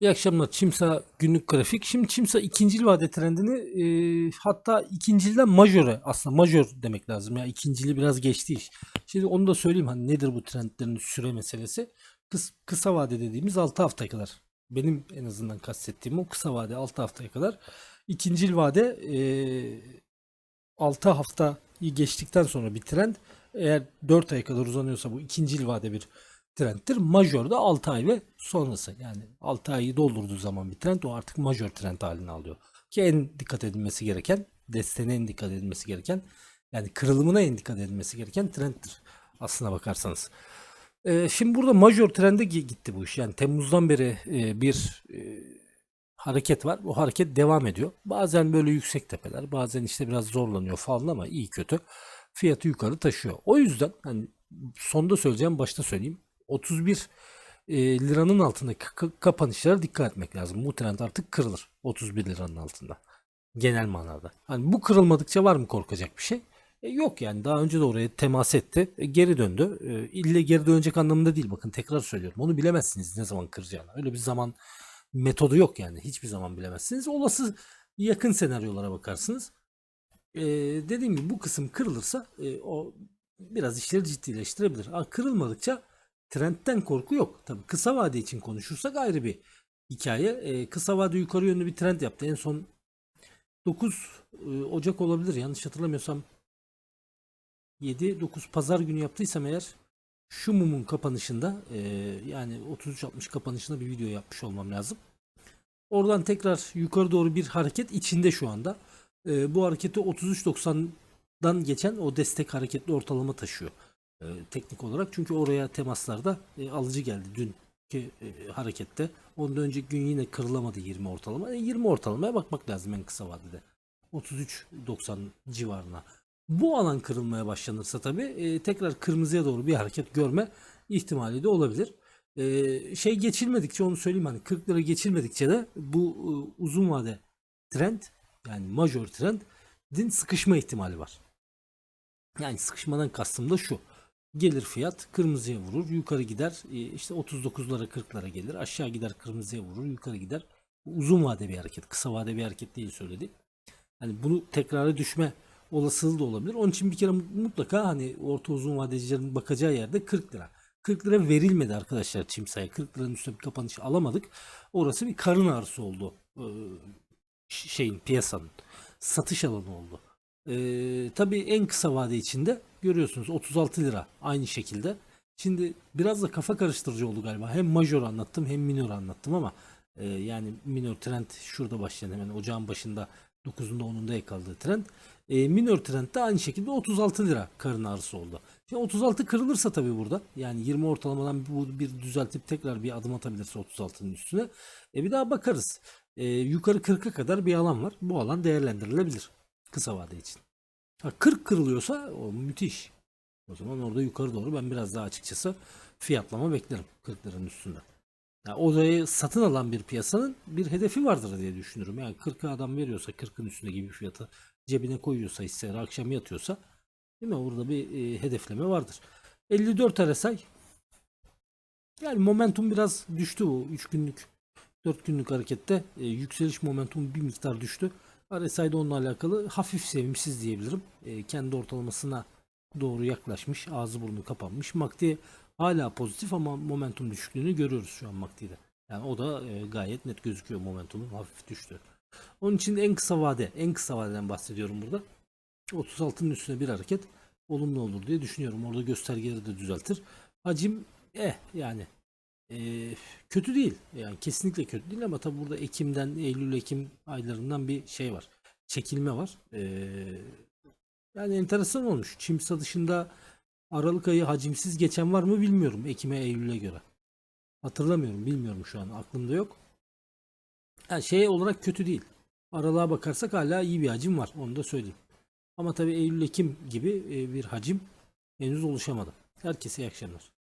İyi akşamlar. Çimsa günlük grafik. Şimdi Çimsa ikincil vade trendini e, hatta ikincilden majöre aslında majör demek lazım. Ya ikincili biraz geçti iş. Şimdi onu da söyleyeyim hani nedir bu trendlerin süre meselesi. Kıs, kısa vade dediğimiz 6 haftaya kadar. Benim en azından kastettiğim o kısa vade 6 haftaya kadar. İkincil vade e, 6 haftayı geçtikten sonra bir trend. Eğer 4 aya kadar uzanıyorsa bu ikincil vade bir trendtir. Majör de 6 ay ve sonrası. Yani 6 ayı doldurduğu zaman bir trend o artık majör trend halini alıyor. Ki en dikkat edilmesi gereken, desteğine en dikkat edilmesi gereken, yani kırılımına en dikkat edilmesi gereken trendtir. Aslına bakarsanız. Ee, şimdi burada majör trende gi- gitti bu iş. Yani Temmuz'dan beri e, bir e, hareket var. Bu hareket devam ediyor. Bazen böyle yüksek tepeler, bazen işte biraz zorlanıyor falan ama iyi kötü fiyatı yukarı taşıyor. O yüzden hani sonda söyleyeceğim, başta söyleyeyim. 31 e, liranın altındaki ka- kapanışlara dikkat etmek lazım. Bu trend artık kırılır. 31 liranın altında. Genel manada. Hani bu kırılmadıkça var mı korkacak bir şey? E, yok yani daha önce de oraya temas etti. E, geri döndü. E, ille geri dönecek anlamında değil. Bakın tekrar söylüyorum. Onu bilemezsiniz ne zaman kıracağını. Öyle bir zaman metodu yok yani. Hiçbir zaman bilemezsiniz. Olası yakın senaryolara bakarsınız. E, dediğim gibi bu kısım kırılırsa e, o biraz işleri ciddileştirebilir. Ha, kırılmadıkça trendten korku yok. Tabii kısa vade için konuşursak ayrı bir hikaye. E, kısa vade yukarı yönlü bir trend yaptı. En son 9 e, Ocak olabilir yanlış hatırlamıyorsam 7-9 pazar günü yaptıysam eğer şu mumun kapanışında e, yani 33-60 kapanışında bir video yapmış olmam lazım. Oradan tekrar yukarı doğru bir hareket içinde şu anda. E, bu hareketi 33.90'dan geçen o destek hareketli ortalama taşıyor. E, teknik olarak. Çünkü oraya temaslarda e, alıcı geldi dünkü e, harekette. Ondan önceki gün yine kırılamadı 20 ortalama. E, 20 ortalamaya bakmak lazım en kısa vadede. 33.90 civarına. Bu alan kırılmaya başlanırsa tabii e, tekrar kırmızıya doğru bir hareket görme ihtimali de olabilir. E, şey geçilmedikçe onu söyleyeyim hani 40 lira geçilmedikçe de bu e, uzun vade trend yani major trendin sıkışma ihtimali var. Yani sıkışmadan kastım da şu. Gelir fiyat kırmızıya vurur, yukarı gider. e, işte 39'lara 40'lara gelir. Aşağı gider kırmızıya vurur, yukarı gider. Uzun vade bir hareket, kısa vade bir hareket değil söyledi. Hani bunu tekrara düşme olasılığı da olabilir. Onun için bir kere mutlaka hani orta uzun vadecilerin bakacağı yerde 40 lira. 40 lira verilmedi arkadaşlar Çimsa'ya. 40 liranın üstüne bir kapanış alamadık. Orası bir karın ağrısı oldu. Ş- şeyin piyasanın satış alanı oldu. Ee, tabii en kısa vade içinde görüyorsunuz 36 lira aynı şekilde. Şimdi biraz da kafa karıştırıcı oldu galiba. Hem major anlattım hem minor anlattım ama e, yani minor trend şurada başlayan hemen ocağın başında 9'unda 10'unda yakaladığı trend. E, minor trend de aynı şekilde 36 lira karın ağrısı oldu. Şimdi 36 kırılırsa tabii burada yani 20 ortalamadan bu bir düzeltip tekrar bir adım atabilirse 36'nın üstüne e, bir daha bakarız. E, yukarı 40'a kadar bir alan var. Bu alan değerlendirilebilir kısa vade için. Ha, 40 kırılıyorsa o müthiş. O zaman orada yukarı doğru ben biraz daha açıkçası fiyatlama beklerim 40 liranın üstünde. Ya odayı satın alan bir piyasanın bir hedefi vardır diye düşünürüm. Yani 40'a adam veriyorsa 40'ın üstünde gibi fiyatı cebine koyuyorsa hisseleri akşam yatıyorsa değil mi? Orada bir e, hedefleme vardır. 54 RSI yani momentum biraz düştü bu 3 günlük 4 günlük harekette e, yükseliş momentumu bir miktar düştü. RSI'de onunla alakalı hafif sevimsiz diyebilirim. E, kendi ortalamasına doğru yaklaşmış. Ağzı burnu kapanmış. MACD hala pozitif ama momentum düşüklüğünü görüyoruz şu an MACD'de. Yani o da e, gayet net gözüküyor momentumun hafif düştü. Onun için en kısa vade, en kısa vadeden bahsediyorum burada. 36'nın üstüne bir hareket olumlu olur diye düşünüyorum. Orada göstergeleri de düzeltir. Hacim eh yani ee, kötü değil. Yani kesinlikle kötü değil ama tabi burada Ekim'den Eylül Ekim aylarından bir şey var. Çekilme var. Ee, yani enteresan olmuş. Çimsa dışında Aralık ayı hacimsiz geçen var mı bilmiyorum. Ekim'e Eylül'e göre. Hatırlamıyorum. Bilmiyorum şu an. Aklımda yok. Yani şey olarak kötü değil. Aralığa bakarsak hala iyi bir hacim var. Onu da söyleyeyim. Ama tabi Eylül Ekim gibi e, bir hacim henüz oluşamadı. Herkese iyi akşamlar.